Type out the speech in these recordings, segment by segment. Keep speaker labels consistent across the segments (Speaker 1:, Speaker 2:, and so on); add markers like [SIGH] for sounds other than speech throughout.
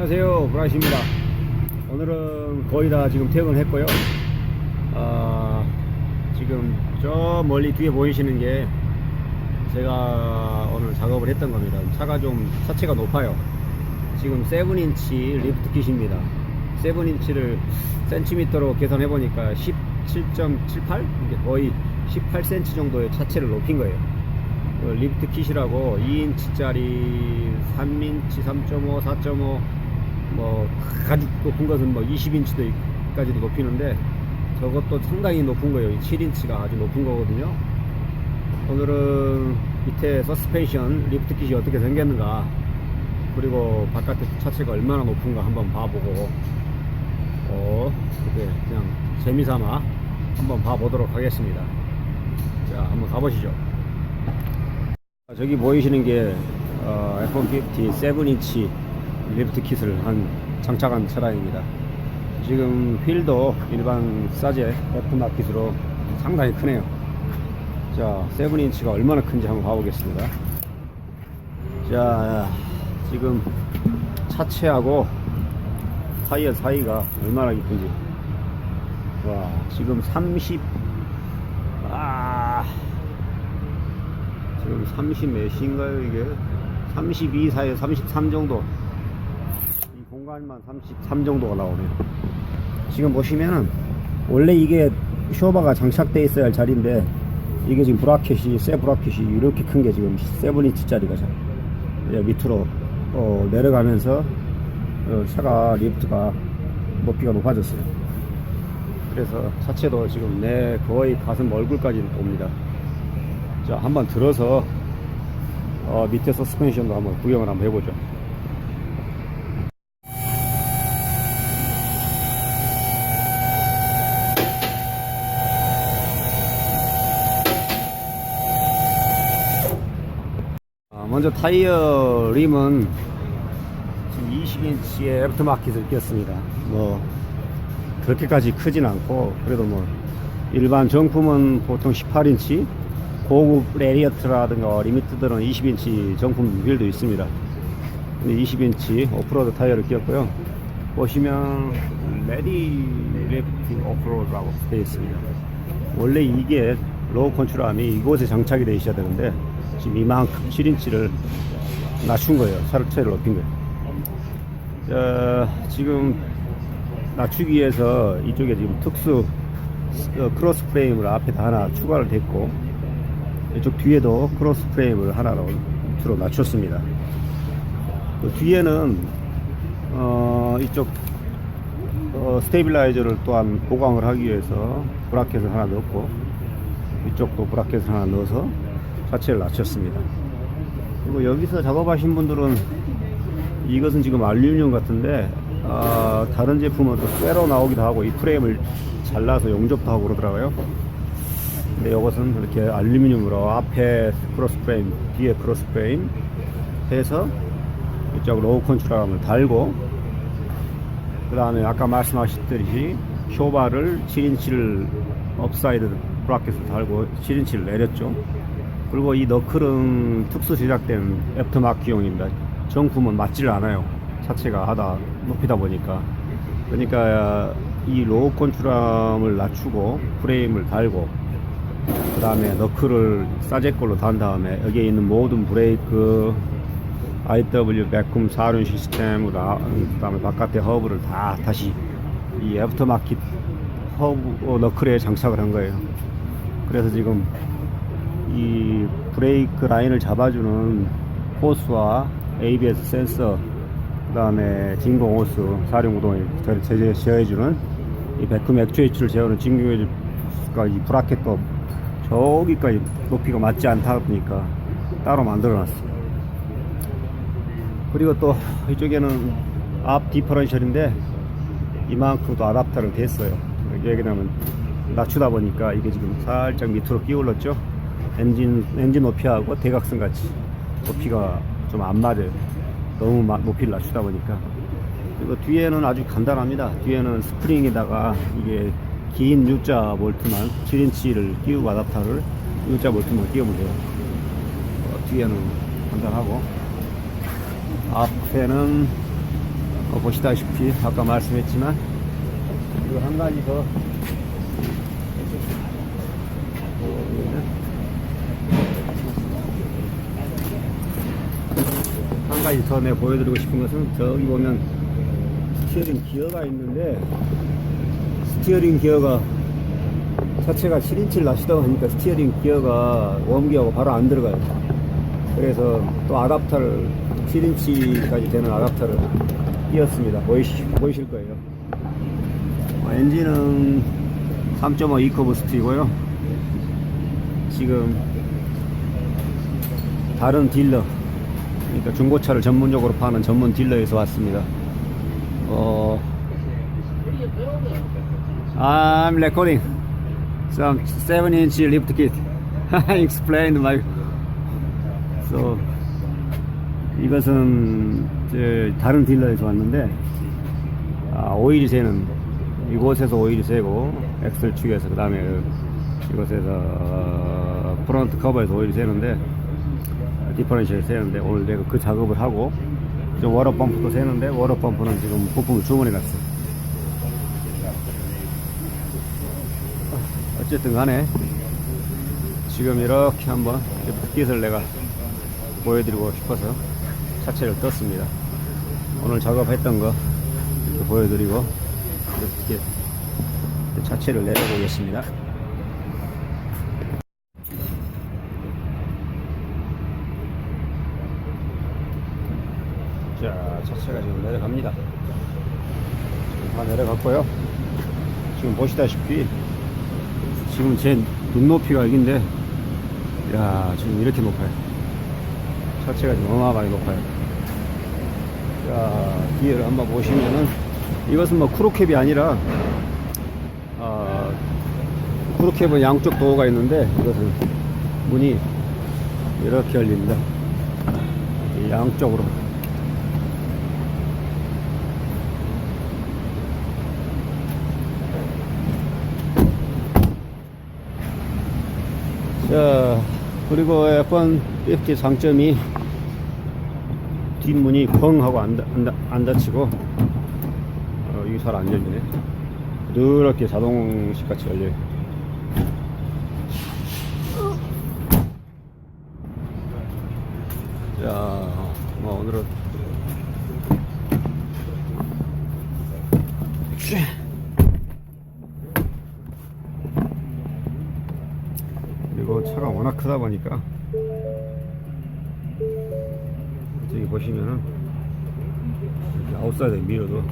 Speaker 1: 안녕하세요. 브라시입니다. 오늘은 거의 다 지금 퇴근했고요. 아, 지금 저 멀리 뒤에 보이시는 게 제가 오늘 작업을 했던 겁니다. 차가 좀 차체가 높아요. 지금 7인치 리프트 킷입니다. 7인치를 센티미터로 계산해 보니까 17.78 이게 거의 18cm 정도의 차체를 높인 거예요. 그 리프트 킷이라고 2인치짜리 3인치 3.5 4.5 뭐 아주 높은 것은 뭐 20인치도까지도 높이는데 저것도 상당히 높은 거예요. 7인치가 아주 높은 거거든요. 오늘은 밑에 서스펜션 리프트 킷이 어떻게 생겼는가 그리고 바깥에 차체가 얼마나 높은가 한번 봐보고 어 이렇게 그냥 재미삼아 한번 봐보도록 하겠습니다. 자 한번 가보시죠. 저기 보이시는 게 어, F-150 7인치 리프트 킷을 한 장착한 차량입니다. 지금 휠도 일반 사제 F마켓으로 상당히 크네요. 자, 7인치가 얼마나 큰지 한번 봐보겠습니다. 자, 지금 차체하고 타이어 사이가 얼마나 이쁜지. 와, 지금 30, 아, 지금 30 몇인가요 이게 32 사이 33 정도 이 공간만 33 정도가 나오네요. 지금 보시면은 원래 이게 쇼바가 장착돼 있어야 할 자리인데 이게 지금 브라켓이 새 브라켓이 이렇게 큰 게 지금 7인치 짜리가 밑으로 어, 내려가면서 어, 차가 리프트가 높이가 높아졌어요. 그래서 차체도 지금 내 거의 가슴 얼굴까지 옵니다. 자, 한번 들어서 어, 밑에 서스펜션도 한번 구경을 한번 해보죠. 아, 먼저 타이어 림은 지금 20인치의 애프터마켓을 꼈습니다. 뭐 그렇게까지 크진 않고 그래도 뭐 일반 정품은 보통 18인치 고급 레리어트라든가 리미트들은 20인치 정품 휠도 있습니다. 근데 20인치 오프로드 타이어를 끼웠고요. 보시면 레디 레프트 오프로드라고 되어 있습니다. 원래 이게 로우 컨트롤함이 이곳에 장착이 되어 있어야 되는데 지금 이만큼 7인치를 낮춘 거예요. 차체를 높인 거예요. 자, 지금 낮추기 위해서 이쪽에 지금 특수 어, 크로스 프레임을 앞에다 하나 추가를 됐고 이쪽 뒤에도 크로스 프레임을 하나로 밑으로 낮췄습니다. 그 뒤에는 어, 이쪽 어, 스테빌라이저를 또한 보강을 하기 위해서 브라켓을 하나 넣었고 이쪽도 브라켓을 하나 넣어서 자체를 낮췄습니다. 그리고 여기서 작업하신 분들은 이것은 지금 알루미늄 같은데 아, 다른 제품은 또 쇠로 나오기도 하고 이 프레임을 잘라서 용접도 하고 그러더라고요. 근데 이것은 이렇게 알루미늄으로 앞에 크로스 프레임, 뒤에 크로스 프레임 해서 이쪽 로우 컨트롤함을 달고 그 다음에 아까 말씀하셨듯이 쇼바를 7인치를 업사이드 브라켓을 달고 7인치를 내렸죠. 그리고 이 너클은 특수 제작된 애프터마키용입니다. 정품은 맞지를 않아요. 차체가 하다 높이다 보니까. 그러니까 이 로우 컨트롤함을 낮추고 프레임을 달고 그 다음에 너클을 싸제 걸로 단 다음에 여기에 있는 모든 브레이크 IW 백쿰 사륜 시스템 그 다음에 바깥에 허브를 다 다시 이 애프터마켓 허브 어, 너클에 장착을 한 거예요 그래서 지금 이 브레이크 라인을 잡아주는 호스와 ABS 센서 그 다음에 진공 호스 사륜구동에 제재 제어해주는 이 백쿰 액추에이츠를 제어하는 진공 호스가 이 브라켓도 저기까지 높이가 맞지 않다 보니까 따로 만들어 놨어요. 그리고 또 이쪽에는 앞 디퍼런셜인데 이만큼도 아답터를 됐어요. 왜냐면 낮추다 보니까 이게 지금 살짝 밑으로 끼올랐죠. 엔진 엔진 높이하고 대각선 같이 높이가 좀 안 맞아요. 너무 마- 높이를 낮추다 보니까. 그리고 뒤에는 아주 간단합니다. 뒤에는 스프링에다가 이게 긴 U자 볼트만 7인치를 끼우고 아답터를 U자 볼트만 끼우면 돼요. 어, 뒤에는 간단하고 앞에는 어, 보시다시피 아까 말씀했지만 그리고 한 가지 더 한 가지 더 내가 보여드리고 싶은 것은 저기 보면 스티어링 기어가 있는데 스티어링 기어가 자체가 7인치를 나시다 보니까 스티어링 기어가 웜기어가 바로 안 들어가요. 그래서 또 아답터를 7인치까지 되는 아답터를 끼웠습니다. 보이시, 보이실 거예요. 어, 엔진은 3.5 이코부스트이고요. 지금 다른 딜러, 그러니까 중고차를 전문적으로 파는 전문 딜러에서 왔습니다. 어, I'm recording some 7-inch lift kit. [LAUGHS] I explained my so 이것은 다른 딜러에서 왔는데 아, 오일이 새는 이곳에서 오일이 새고 엑셀 축에서 그 다음에 이곳에서 어, 프론트 커버에서 오일이 새는데 디퍼런셜 새는데 오늘 내가 그 작업을 하고 이제 워터 펌프도 새는데 워터 펌프는 지금 부품을 주문해 놨어. 어쨌든 간에 지금 이렇게 한번 깃을 내가 보여드리고 싶어서 차체를 떴습니다. 오늘 작업했던 거 이렇게 보여드리고 이렇게 차체를 내려보겠습니다. 자, 차체가 지금 내려갑니다. 지금 다 내려갔고요. 지금 보시다시피 지금 제 눈높이가 여긴데 야 지금 이렇게 높아요 차체가 지금 어마어마하게 높아요 자 뒤를 한번 보시면은 이것은 뭐 크로캡이 아니라 아, 크로캡은 양쪽 도어가 있는데 이것은 문이 이렇게 열립니다 이 양쪽으로 자, 그리고 F150 장점이 뒷문이 펑 하고 안, 닫- 안, 닫- 안 닫히고, 어, 이게 잘 안 열리네. 부드럽게 자동식 같이 열려요. 자, 뭐 오늘은 그리고 차가 워낙 크다 보니까. 저기 보시면은 아웃사이드 미러도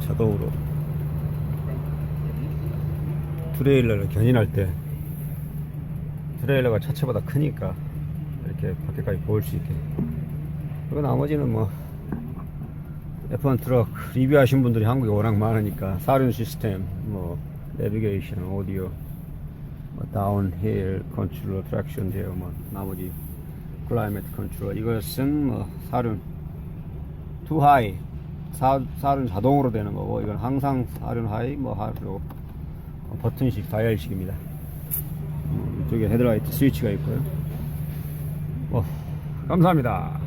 Speaker 1: 자동으로 트레일러를 견인할 때 트레일러가 차체보다 크니까 이렇게 밖에까지 보일 수 있게. 그리고 나머지는 뭐 F1 트럭 리뷰하신 분들이 한국에 워낙 많으니까 사륜 시스템, 뭐 내비게이션, 오디오, 뭐 다운 힐 컨트롤, 트랙션 제어, 뭐 나머지 클라이메트 컨트롤 이것은 뭐 사륜 투 하이 사, 사륜 자동으로 되는 거고 이건 항상 사륜 하이 뭐 하고 버튼식 다이얼식입니다. 음, 이쪽에 헤드라이트 스위치가 있고요. 뭐 감사합니다.